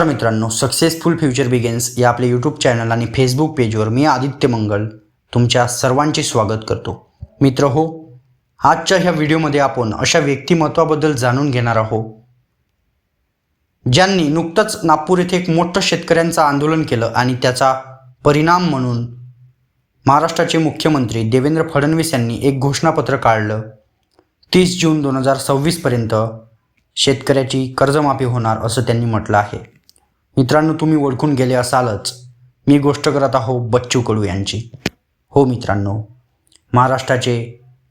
नमस्कार मित्रांनो successful future begins या आपल्या यूट्यूब चॅनल आणि फेसबुक पेजवर मी आदित्य मंगल तुमच्या सर्वांचे स्वागत करतो. मित्र हो आजच्या ह्या व्हिडिओमध्ये आपण अशा व्यक्तिमत्वाबद्दल जाणून घेणार आहोत ज्यांनी नुकतंच नागपूर येथे एक मोठं शेतकऱ्यांचं आंदोलन केलं आणि त्याचा परिणाम म्हणून महाराष्ट्राचे मुख्यमंत्री देवेंद्र फडणवीस यांनी एक घोषणापत्र काढलं. तीस जून दोन हजार सव्वीसपर्यंत शेतकऱ्याची कर्जमाफी होणार असं त्यांनी म्हटलं आहे. मित्रांनो तुम्ही ओळखून गेले असालच. मी गोष्ट करत आहो बच्चू कडू यांची. हो मित्रांनो महाराष्ट्राचे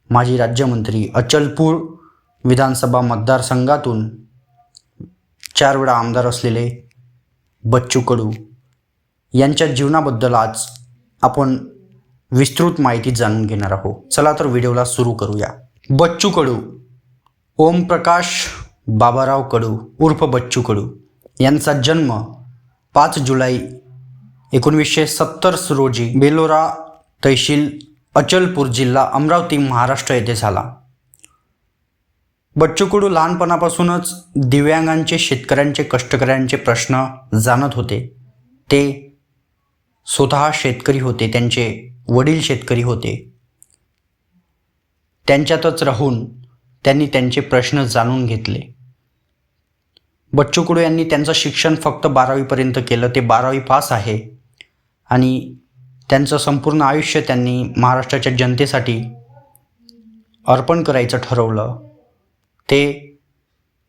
माजी राज्यमंत्री अचलपूर विधानसभा मतदारसंघातून चार वेळा आमदार असलेले बच्चू कडू यांच्या जीवनाबद्दल आज आपण विस्तृत माहिती जाणून घेणार आहोत चला तर व्हिडिओला सुरू करूया. बच्चू कडू ओमप्रकाश बाबाराव कडू उर्फ बच्चू कडू यांचा जन्म पाच जुलै एकोणवीसशे सत्तर रोजी बेलोरा तहसील अचलपूर जिल्हा अमरावती महाराष्ट्र येथे झाला. बच्चू कडू लहानपणापासूनच दिव्यांगांचे शेतकऱ्यांचे कष्टकऱ्यांचे प्रश्न जाणत होते. ते स्वतः शेतकरी होते त्यांचे वडील शेतकरी होते. त्यांच्यातच राहून त्यांनी त्यांचे प्रश्न जाणून घेतले. बच्चू कडू यांनी त्यांचं शिक्षण फक्त बारावीपर्यंत केलं. ते बारावी पास आहे. आणि त्यांचं संपूर्ण आयुष्य त्यांनी महाराष्ट्राच्या जनतेसाठी अर्पण करायचं ठरवलं. ते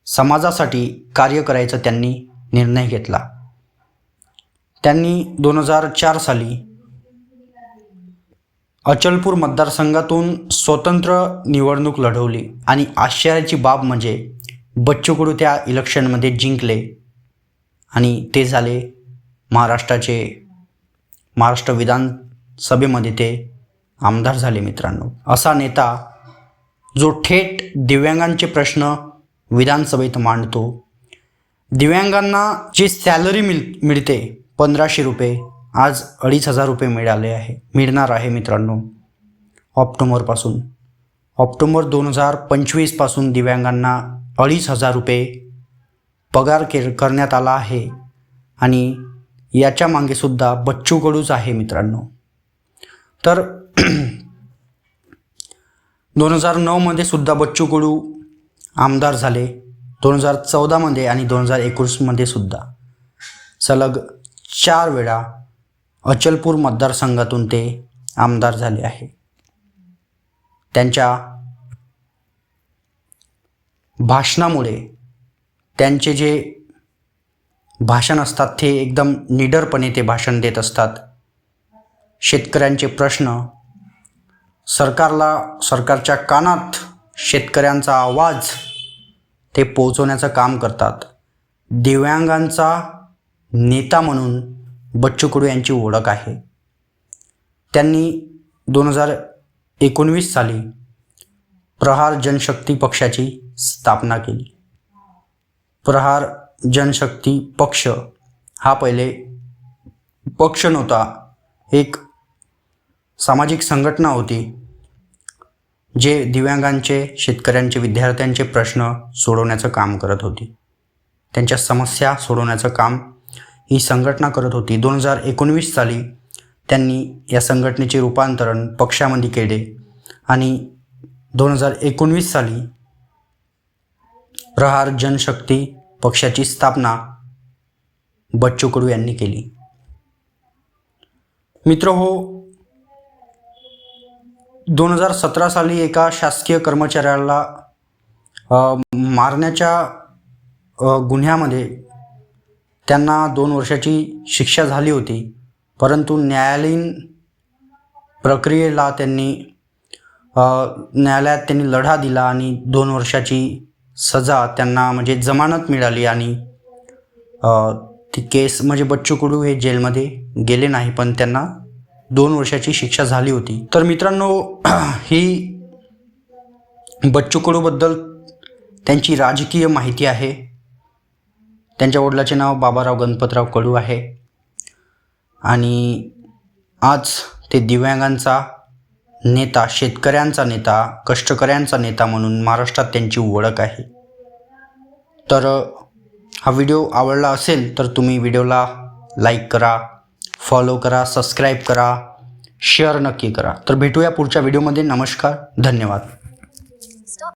समाजासाठी कार्य करायचं त्यांनी निर्णय घेतला. त्यांनी दोन हजार चार साली अचलपूर मतदारसंघातून स्वतंत्र निवडणूक लढवली. आणि आश्चर्याची बाब म्हणजे बच्चू कडू त्या इलेक्शनमध्ये जिंकले आणि ते झाले महाराष्ट्राचे महाराष्ट्र विधानसभेमध्ये ते आमदार झाले मित्रांनो. असा नेता जो थेट दिव्यांगांचे प्रश्न विधानसभेत मांडतो. दिव्यांगांना जी सॅलरी मिळ मिळते पंधराशे रुपये आज अडीच हजार रुपये मिळाले आहे मिळणार आहे मित्रांनो. ऑक्टोबरपासून. ऑक्टोबर दोन हजार पंचवीसपासून दिव्यांगांना अडीच हजार रुपये पगार के करण्यात आला आहे. आणि याच्या मागेसुद्धा बच्चू कडूच आहे मित्रांनो. तर दोन हजार नऊमध्ये सुद्धा बच्चू कडू आमदार झाले. दोन हजार चौदामध्ये आणि दोन हजार एकोणीसमध्ये सुद्धा. सलग चार वेळा अचलपूर मतदारसंघातून ते आमदार झाले आहे. त्यांच्या भाषणामुळे त्यांचे जे भाषण असतात ते एकदम निडरपणे ते भाषण देत असतात. शेतकऱ्यांचे प्रश्न सरकारला सरकारच्या कानात शेतकऱ्यांचा आवाज ते पोचवण्याचं काम करतात. दिव्यांगांचा नेता म्हणून बच्चू कडू यांची ओळख आहे. त्यांनी दोन हजार एकोणवीस साली प्रहार जनशक्ती पक्षाची स्थापना केली. प्रहार जनशक्ती पक्ष हा पहिले पक्ष नव्हता. एक सामाजिक संघटना होती जे दिव्यांगांचे शेतकऱ्यांचे विद्यार्थ्यांचे प्रश्न सोडवण्याचं काम करत होती. त्यांच्या समस्या सोडवण्याचं काम ही संघटना करत होती. दोन हजार एकोणवीस साली त्यांनी या संघटनेचे रूपांतरण पक्षामध्ये केले आणि दोन हजार एकोणवीस साली प्रहार जनशक्ती पक्षाची स्थापना बच्चू कडू यांनी केली. मित्र हो दोन हजार सतरा साली एका शासकीय कर्मचाऱ्याला मारण्याच्या गुन्ह्यामध्ये त्यांना दोन वर्षाची शिक्षा झाली होती. परंतु न्यायालयीन प्रक्रियेला त्यांनी न्यायालयात त्यांनी लढा दिला आणि दोन वर्षाची सजा त्यांना म्हणजे जमानत मिळाली आणि ती केस म्हणजे बच्चू कडू हे जेलमध्ये गेले नाही पण त्यांना दोन वर्षाची शिक्षा झाली होती. तर मित्रांनो ही बच्चू कडूबद्दल त्यांची राजकीय माहिती आहे. त्यांच्या वडिलाचे नाव बाबाराव गणपतराव कडू आहे. आणि आज ते दिव्यांगांचा नेता शेतकऱ्यांचा नेता कष्टकऱ्यांचा नेता म्हणून महाराष्ट्रात त्यांची ओळख आहे. तर हा व्हिडिओ आवडला असेल तर तुम्ही व्हिडिओला लाईक करा फॉलो करा सबस्क्राईब करा शेअर नक्की करा. तर भेटूया पुढच्या व्हिडिओमध्ये. नमस्कार धन्यवाद.